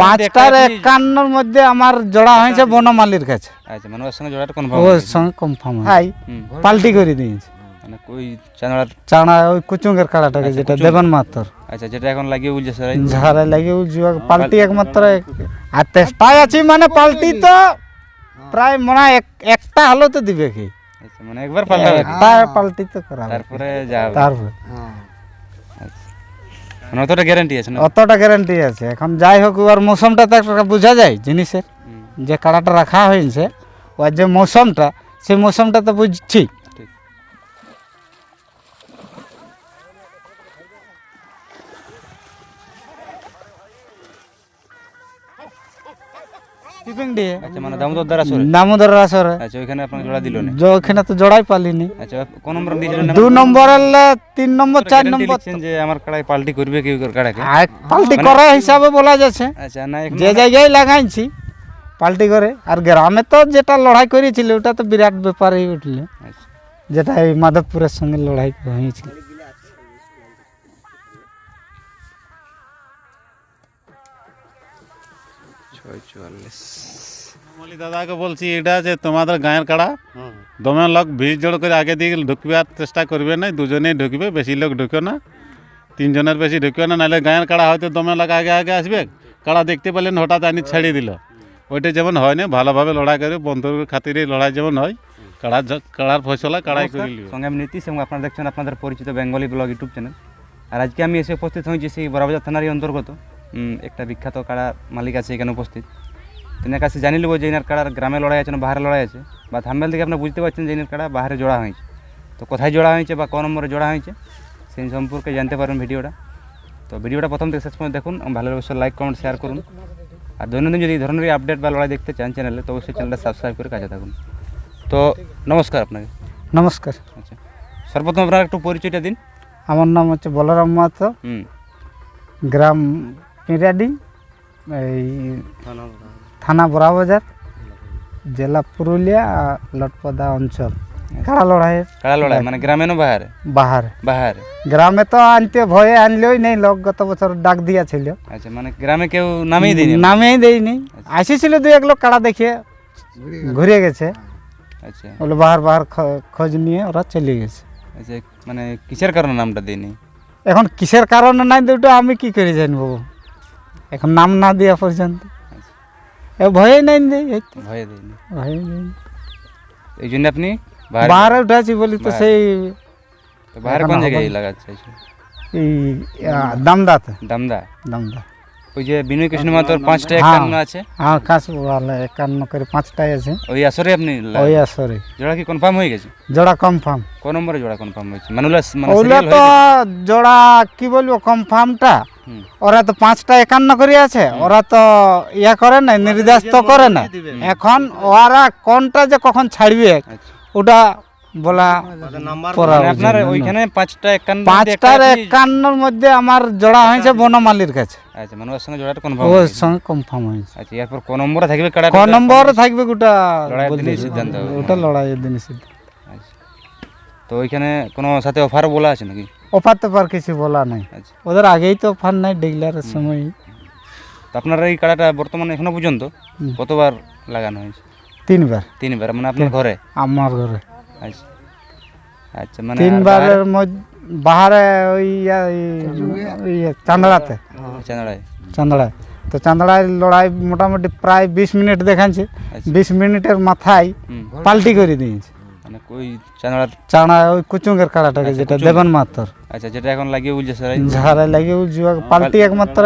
পাঁচটার একান্নর মধ্যে আমার জোড়া হয়েছে বনমালির কাছে। আচ্ছা মানে ওর সঙ্গে জোড়াটা কনফার্ম ওর সঙ্গে কনফার্ম হাই। পাল্টি করে দিয়েছে। মানে ওই চানা ওই কুচুঙ্গের কাড়াটাকে আচ্ছা, যেটা দেবেন মাত্র আচ্ছা যেটা এখন লাগিয়ে স্যার ঝাড়ে পাল্টি একমাত্র আর আছি মানে পাল্টি তো প্রায় মনে এক- একটা হলেও তো দিবে কি? আচ্ছা মানে একবার একটা পাল্টি তো করা তারপরে যা হবে। তারপর মানে অতটা গ্যারান্টি আছে না? অতটা গ্যারান্টি আছে। এখন যাই হোক আর মৌসুমটা তো একটা বোঝা যায় জিনিসের। যে কাড়াটা রাখা হয়েছে ওর যে মৌসুমটা সেই মৌসুমটা তো বুঝছি। আচ্ছা মানে দামোদর দ্বারা সরে দামোদর আসরে। আচ্ছা ওইখানে আপনাকে জোড়া দিল না? যে ওখানে তো জোড়াই পালিনি। আচ্ছা কোন নম্বর দিয়েছিলেন তিন নম্বর চার নম্বর যে আমার কাড়াই পাল্টি করবে কি কাড়াকে? পাল্টি করা হিসাবে বলা যাচ্ছে। আচ্ছা না যে জায়গায় লাগাইছি পাল্টি করে। আর গ্রামে তো যেটা লড়াই করেছিল ওটা তো বিরাট ব্যাপারই উঠলে। আচ্ছা। যেটা এই মাধবপুরের সঙ্গে লড়াই হয়েছিল। ছয় চুয়াল্লিশ মালি দাদাকে বলছি এটা যে তোমাদের গায়ের কাড়া দমে লোক ভিড় জড় করে আগে দিকে ঢুকবার চেষ্টা করবে না দুজনেই ঢুকবে বেশি লোক ঢুকে না। তিনজনের বেশি ঢুকবে না নাহলে গায়ের কাড়া হয়তো দমে লোক আগে আগে আসবে কাড়া দেখতে পেলেন হঠাৎ আনি ছেড়ে দিল। ওইটা যেমন হয় না ভালোভাবে লড়াই করে বন্ধুর খাতিরে লড়াই যেমন হয় কাড়া কাড়ার ফসলা কাড়াই করে সঙ্গে আমি নীতিশ এবং আপনারা দেখছেন আপনাদের পরিচিত বেঙ্গলি ব্লগ ইউটিউব চ্যানেল। আর আজকে আমি এসে উপস্থিত হয়েছি সেই বড়বাজার থানারই অন্তর্গত। একটা বিখ্যাত কাড়া মালিক আছে এখানে উপস্থিত। তিনার কাছে জানি নেব যে এনার কাড়ার গ্রামে লড়াই আছে না বাহারে লড়াই আছে। বা থাম্বেল থেকে আপনি বুঝতে পারছেন যে এনার কাড়া বাহারে জোড়া হয়েছে। তো কোথায় জোড়া হয়েছে বা কোন নম্বরে জোড়া হয়েছে সেই সম্পর্কে জানতে পারবেন ভিডিওটা। তো ভিডিওটা প্রথম থেকে শেষ পর্যন্ত দেখুন ভালো অবশ্যই লাইক কমেন্ট শেয়ার করুন। আর দৈনন্দিন যদি এই ধরনের আপডেট বা লড়াই দেখতে চান চ্যানেলে তো অবশ্যই চ্যানেলটা সাবস্ক্রাইব করে কাজে থাকুন। তো নমস্কার আপনাকে। নমস্কার। আচ্ছা। সর্বপ্রথম আপনার একটু পরিচয়টা দিন। আমার নাম হচ্ছে বলরাম মাহাতো। গ্রাম পিরাডি এই থানা বড়াবাজার জেলা পুরুলিয়া আর লটপদা অঞ্চল। কাড়া লড়াইয়ের কাড়া লড়াই মানে গ্রামে না বাহারে? বাহারে। বাহারে। গ্রামে তো আনতে ভয়ে আনলেই নেই লোক গত বছর ডাক দিয়েছিল। আচ্ছা মানে গ্রামে কেউ নামেই দিনি নামেই দেয়নি। আসেছিল দু এক লোক কাড়া দেখিয়ে ঘুরে গেছে। আচ্ছা। বলে বাহার বাহার খোঁজ নিয়ে ওরা চলে গেছে। আচ্ছা মানে কিসের কারণে নামটা দিইনি এখন কিসের কারণে নাই দুটো আমি কি করে জানব? এখন নাম না দেওয়া পর্যন্ত। ভয়ে নাই এই ভয়ে দিইনি ভয়ে নেই এই জন্য আপনি বাহারে বাহারে বলি তো সেই বাহারে কোন জায়গায়। লাগাচ্ছে। এই দামদাতে দামদা দামদা ওই যে বিনয় কৃষ্ণ মাতর পাঁচটা হ্যাঁ। একান্ন আছে? হ্যাঁ কাশ বলে একান্ন করে পাঁচটাই আছে। ওই আসরে আপনি ওই আসরে। জোড়া কি কনফার্ম হয়ে গেছে? জোড়া কনফার্ম কোন নম্বরে জোড়া কনফার্ম হয়েছে? মানে ওগুলা মানে serial তো জোড়া কি বলব কনফার্মটা ওরা তো পাঁচটা একান্ন করে আছে। ওরা তো ইয়া করে না নির্দেশ তো করে না এখন ওরা কোনটা যে কখন ছাড়বে আচ্ছা। ওটা বলা মানে আপনার ওইখানে পাঁচটা একান্ন পাঁচটার একান্নর মধ্যে আমার জোড়া হয়েছে বনমালির কাছে। আচ্ছা মানে ওর সঙ্গে জোড়াটা কনফার্ম ওর সঙ্গে কনফার্ম হয়েছে। আচ্ছা এরপর কোন নম্বরে থাকবে কাড়া ক নম্বর থাকবে গোটা লড়াইয়ের দিনেই। সিদ্ধান্ত ওটা লড়াইয়ের দিনে সিদ্ধান্ত। আচ্ছা। তো ওইখানে কোনো সাথে অফারও বলা আছে নাকি? অফার তো পার কিছু বলা নাই। আচ্ছা। ওদের আগেই তো অফার নাই ডিগলারের সময়। আপনার এই কাড়াটা বর্তমানে এখনও পর্যন্ত কতবার লাগানো হয়েছে? তিনবার। তিনবার মানে আপনার ঘরে? আমার ঘরে। আচ্ছা। আচ্ছা মানে তিনবারের মধ্যে বাহারে ওই ইয়া- চান্দড়াতে। চাঁদড়ায় চান্দড়ায়। তো চান্দড়ায় লড়াই মোটামুটি প্রায় বিশ মিনিট দেখাচ্ছে আচ্ছা। বিশ মিনিটের মাথায় পাল্টি করে দিয়েছে। মানে ওই চানা ওই কুচুঙ্গের কাড়াটাকে আচ্ছা, যেটা। দেবেন মাত্র আচ্ছা যেটা এখন লাগিয়ে ঝাড়ে পাল্টি একমাত্র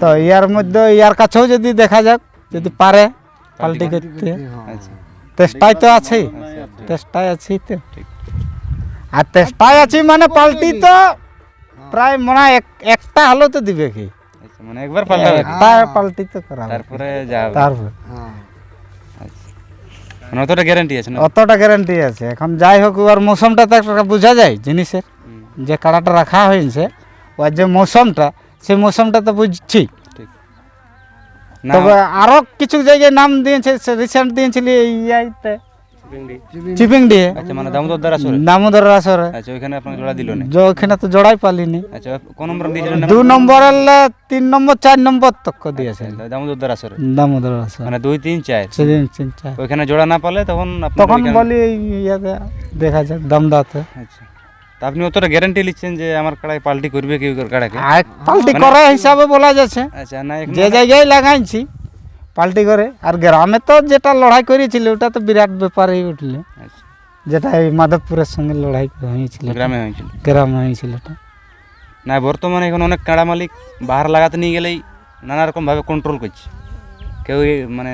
তো ইয়ার মধ্যে ইয়ার কাছেও যদি দেখা যাক যদি পারে পাল্টি করতে। আচ্ছা। চেষ্টায় তো আছেই। চেষ্টায় আছি তো। আর চেষ্টায় আছি মানে পাল্টি তো প্রায় মনে হয় এক- একটা হলেও তো দিবে কি? আচ্ছা মানে একবার একটা পাল্টি তো করা তারপরে আচ্ছা। মানে অতটা গ্যারান্টি আছে না? অতটা গ্যারান্টি আছে। এখন যাই হোক আর মৌসুমটা তো একটা বোঝা যায় জিনিসের। যে কাড়াটা রাখা হয়েছে ওর যে মৌসুমটা সেই মৌসুমটা তো বুঝছি। তবে আরও কিছু জায়গায় নাম দিয়েছে রিসেন্ট দিয়েছিল এই ইয়াইতে। চিপিং দিয়ে আচ্ছা মানে দামোদর দ্বারা দামোদর আসরে। আচ্ছা ওইখানে আপনাকে জোড়া দিল না? ওখানে তো জোড়াই পালিনি। আচ্ছা কোন নম্বর দিয়েছিলেন দু নম্বর এলে তিন নম্বর চার নম্বর তক দিয়েছে। দামোদর দ্বারা দামোদর আসর। মানে দুই তিন চার? সেদিন চিন্তা ওইখানে জোড়া না পালে তখন তখন বলি ইয়েতে দেখা যাক দামদাতে। আচ্ছা। তা আপনি অতটা গ্যারান্টি নিচ্ছেন যে আমার কাড়ায় পাল্টি করবে কি ওই কাড়াকে পাল্টি করে হিসাবে বলা যাচ্ছে। আচ্ছা না যে জায়গায় লাগাইছি পাল্টি করে। আর গ্রামে তো যেটা লড়াই করেছিল ওটা তো বিরাট ব্যাপার হয়ে আচ্ছা। যেটা এই মাধবপুরের সঙ্গে লড়াই হয়েছিল। গ্রামে হয়েছিল। গ্রামে হয়েছিল ওটা না বর্তমানে এখন অনেক কাঁড়া মালিক বাহার লাগাতে নিয়ে গেলেই নানা রকম ভাবে কন্ট্রোল করছে। কেউ মানে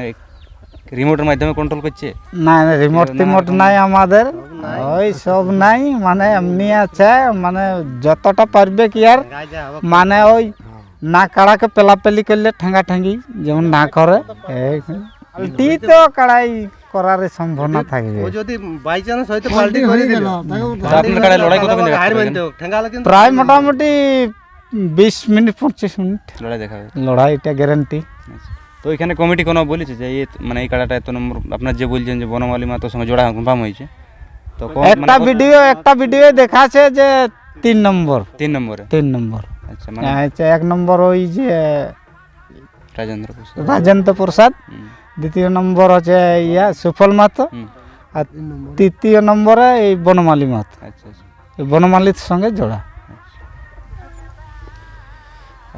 রিমোটের মাধ্যমে কন্ট্রোল করছে। না না রিমোট টিমোট নাই আমাদের। ওই সব নাই মানে এমনি আছে মানে যতটা পারবে কি আর মানে ওই না কাড়াকে পেলাপেলি করলে ঠেঙ্গা ঠেঙ্গি যেমন না করে এই পাল্টি তো কাড়াই করার সম্ভাবনা থাকবে ও যদি বাই চান্স হয়তো পাল্টি করে দিল তা আপনার কাড়ায় লড়াই কতক্ষণ দেখা হার যাবে? মানতে হোক ঠেঙ্গালে কিন্তু প্রায় মোটামুটি বিশ মিনিট পঁচিশ মিনিট লড়াই দেখাবে লড়াই এটা গ্যারেন্টি আচ্ছা। তো এখানে কমিটি কোনো বলেছে যে এই মানে এই কাড়াটা এত নম্বর আপনার যে বলছেন যে বনমালী মাতার সঙ্গে জোড়া কনফার্ম হয়েছে তো কোন- মানে একটা কত- ভিডিও একটা ভিডিও দেখাচ্ছে যে তিন নম্বর তিন নম্বরে তিন নম্বর আচ্ছা মানে আচ্ছা এক নম্বর ওই যে রাজেন্দ্র প্রসাদ রাজেন্দ্র প্রসাদ দ্বিতীয় নম্বর হচ্ছে ইয়া সুফল মাতো আর তৃতীয় নম্বরে এই বনমালী মাতো আচ্ছা আচ্ছা। এই বনমালীর সঙ্গে জোড়া।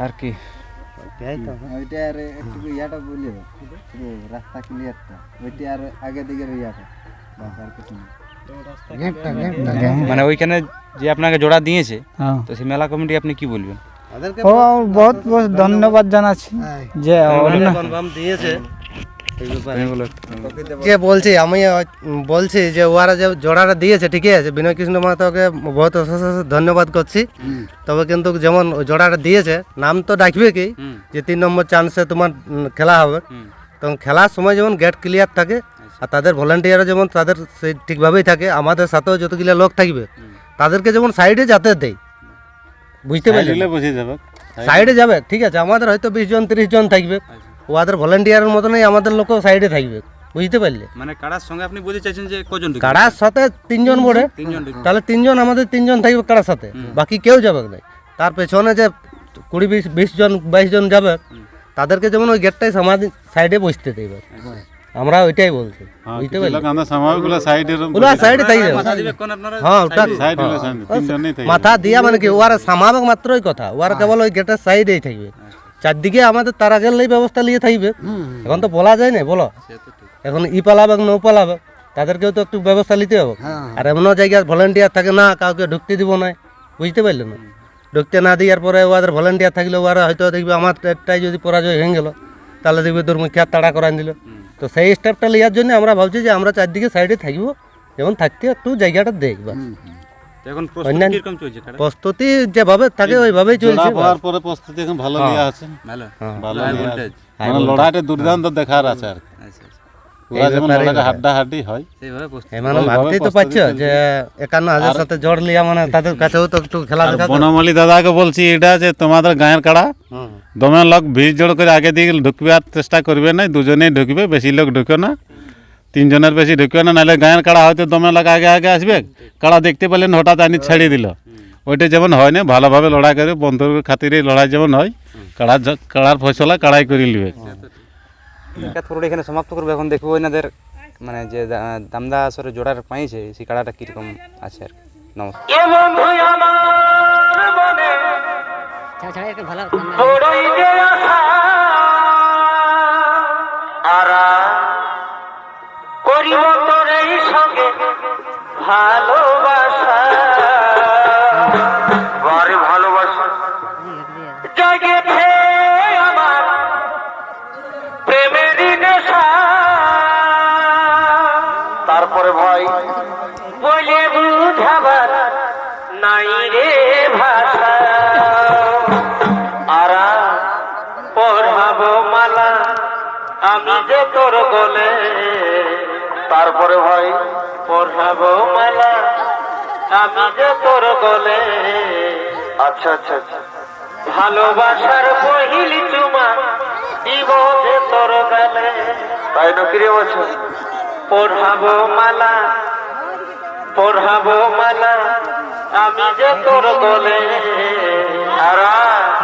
আর কি? ওইটা আর একটু ইয়াটা বলি রাস্তা ক্লিয়ারটা ওইটা আর আগে দিকের ইয়াটা। আর কিছু না। মানে ওইখানে যে আপনাকে জোড়া দিয়েছে হ্যাঁ। তো সেই মেলা কমিটি আপনি কি বলবেন? ও বহুত বহুত ধন্যবাদ জানাচ্ছি যে অন্য কনফার্ম দিয়েছে। যে বলছি? আমি বলছি যে ওরা যে জোড়াটা দিয়েছে ঠিকই আছে। বিনয় কৃষ্ণ মাতাকে বহুত ধন্যবাদ করছি। তবে কিন্তু যেমন জোড়াটা দিয়েছে নাম তো ডাকবে কি? যে তিন নম্বর চান্সে তোমার খেলা হবে। তখন খেলার সময় যেমন গেট ক্লিয়ার থাকে আর তাদের ভলেন্টিয়ারও যেমন তাদের সেই ঠিকভাবেই থাকে আমাদের সাথেও যতগুলো লোক থাকবে তাদেরকে যেমন সাইডে যাতে দেয়। বুঝতে পারলে বুঝে যাবে। সাইডে যাবে ঠিক আছে আমাদের হয়তো বিশ জন তিরিশ জন থাকবে ওদের ভলেন্টিয়ারের মতনই আমাদের লোকও সাইডে থাকবে বুঝতে পারলে? মানে কাড়ার সঙ্গে আপনি বলতে চাইছেন যে কজন কাড়ার সাথে তিনজন বড়ে তাহলে তিনজন আমাদের তিনজন থাকবে কাড়ার সাথে বাকি কেউ যাবে না। তার পেছনে যে কুড়ি বিশ বিশ জন বাইশ জন যাবে তাদেরকে যেমন ওই গেটটাই সমাধি সাইডে বসতে দেবে। আমরা ওইটাই বলছি। বুঝতে পারলি? সাইডে হ্যাঁ ওটা সাইড তিনজনই থাকে মাথা দিয়া মানে কি ওরা সামাবেক মাত্রই কথা। ওরা কেবল ওই গেটের সাইডেই থাকবে। চারদিকে আমাদের তার আগের ব্যবস্থা নিয়ে থাকবে। এখন তো বলা যায় না বলো। এখন ই পালাবে না ও পালাবে তাদেরকেও তো একটু ব্যবস্থা নিতে হবে। আর এমনও জায়গায় ভলেন্টিয়ার থাকে না কাউকে ঢুকতে দিব না। বুঝতে পারলে না? ঢুকতে না দেওয়ার পরে ওদের ভলেন্টিয়ার থাকলে ওরা হয়তো দেখবে আমার একটাই যদি পরাজয় হয়ে গেল। তাহলে দেখবে তোর মুখে আর তাড়া করান দিল। তো সেই স্টেপটা নেওয়ার জন্য আমরা ভাবছি যে আমরা চারদিকে সাইডে থাকব যেমন থাকতে একটু জায়গাটা দেখবা এখন প্রস্তুতি অন্যান্য- কীরকম চলছে কাড়া প্রস্তুতি যেভাবে থাকে ওইভাবেই চলছে পরে প্রস্তুতি এখন ভালো নিয়ে আছে। ভালো। আছে। মানে লড়াইটা দুর্দান্ত দেখার আছে আর ওরা যেমন হয়। সেইভাবে মানে ভাবতেই তো প্রস্তুতি যে একান্ন হাজার সাথে জড় লিয়া মানে তাদের কাছেও তো একটু খেলা দেখা বনমালী দাদাকে বলছি এটা যে তোমাদের গায়ের কাড়া দমে লোক ভিড় জড় করে আগে দিকে ঢুকবে আর চেষ্টা করবে না দুজনেই ঢুকবে বেশি লোক ঢুকে না তিনজনের বেশি ঢুকবে না নাহলে গায়ের কাড়া হয়তো দমে লোক আগে আগে আসবে কাড়া দেখতে পেলেন হঠাৎ আনি ছেড়ে দিল। ওইটা যেমন হয় না ভালোভাবে লড়াই করে বন্ধুর খাতিরে লড়াই যেমন হয় কাড়া কাড়ার ফসলা কাড়াই করে নিবে। পুরোটা এখানে সমাপ্ত করব। এখন দেখব এনাদের মানে যে দামদা আসরে জোড়ার পাইছে সেই কাড়াটা কীরকম আছে আর নমস্কার। ভালো আমি যে তোর বলে তারপরে ভাই পড়াবো মালা। আমি যে তোর বলে আচ্ছা আচ্ছা আচ্ছা। ভালোবাসার পহিল চুমা তোর গালে। তাই বলছো? পড়াবো মালা পড়াবো মালা। আমি যে তোর বলে আর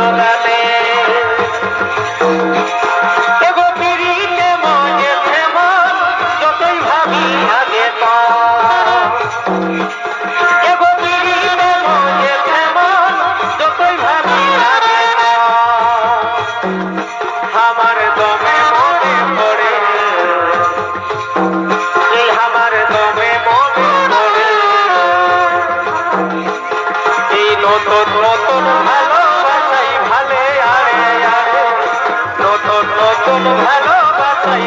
Corona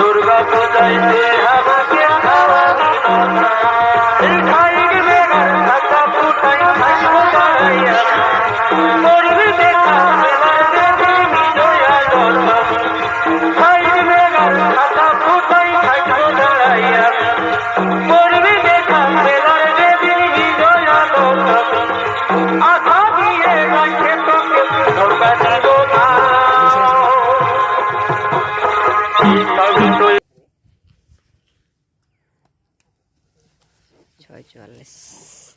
দুর্গা পূজাইতে আমাকে আমার González.